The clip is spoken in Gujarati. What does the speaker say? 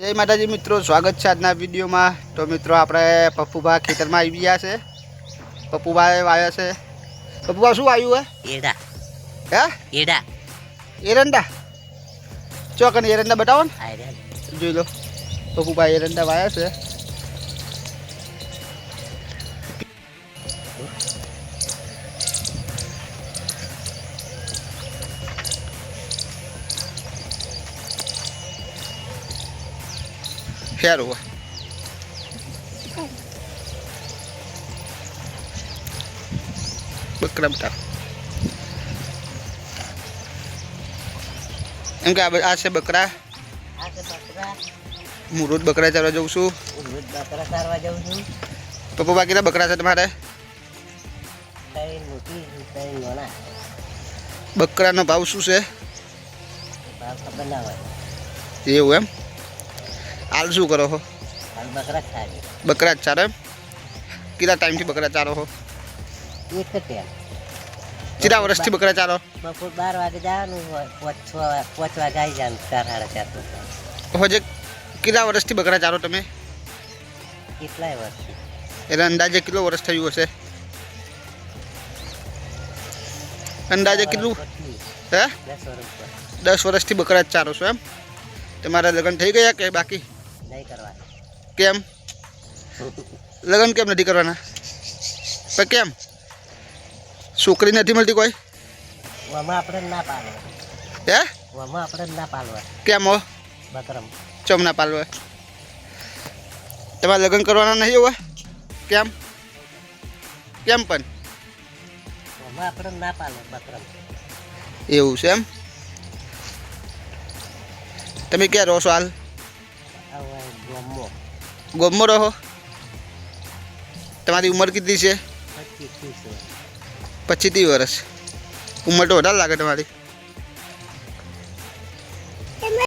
જય માતાજી મિત્રો સ્વાગત છે આજના વિડીયોમાં. તો મિત્રો આપણે પપ્પુભા ખેતરમાં આવી ગયા છે. પપ્પુભાઈ વાવ્યા છે. પપ્પુભા શું વાવ્યું હે? એડા હે? એડા એરંડા? ચોકન એરંડા બતાવો ને. જોઈ લો. પપ્પુભાઈ એરંડા વાવ્યા છે. ફેરવું બકરા બતા એમ કે આ છે બકરા. હું રોજ બકરા ચારવા જઉં છું. પપ્પા બાકીના બકરા છે તમારે? બકરાનો ભાવ શું છે? એવું એમ? હાલ શું કરો છો. બકરા જ ચારો એમ? કેટલા ટાઈમથી બકરા ચારો છો એક કેટલા વર્ષથી બકરા ચારો? બપોર બાર વાગે જવાનું હોય પાંચ પાંચ વાગે આવી જવાનું ચાર સાડા ચાર હજે કેટલા વર્ષથી બકરા ચારો તમે? કેટલાય વર્ષ એટલે અંદાજે કેટલો વર્ષ થયું હશે? અંદાજે કેટલું? હે? દસ દસ વર્ષથી બકરા જ ચારો છો એમ? તમારા લગ્ન થઈ ગયા કે બાકી? નહીં કરવા કેમ? લગ્ન કેમ નથી કરવાના? તો કેમ? છોકરી નથી મળતી કોઈ? આપણે ના પાલવા. હે? વમાં આપણે ના પાલવા. કેમ હો? બકરમ. ચમ ના પાલવે? તમારે લગ્ન કરવાના નહીં હોય? કેમ? કેમ પણ? આપણે ના પાલવા બકરમ. એવું છે એમ? તમે ક્યાં રહો છો હાલ? ગમો. રહો. તમારી ઉંમર કેટલી છે? પચીસ પચીસ ત્રીસ વર્ષ. ઉંમર તો વધારે લાગે તમારી.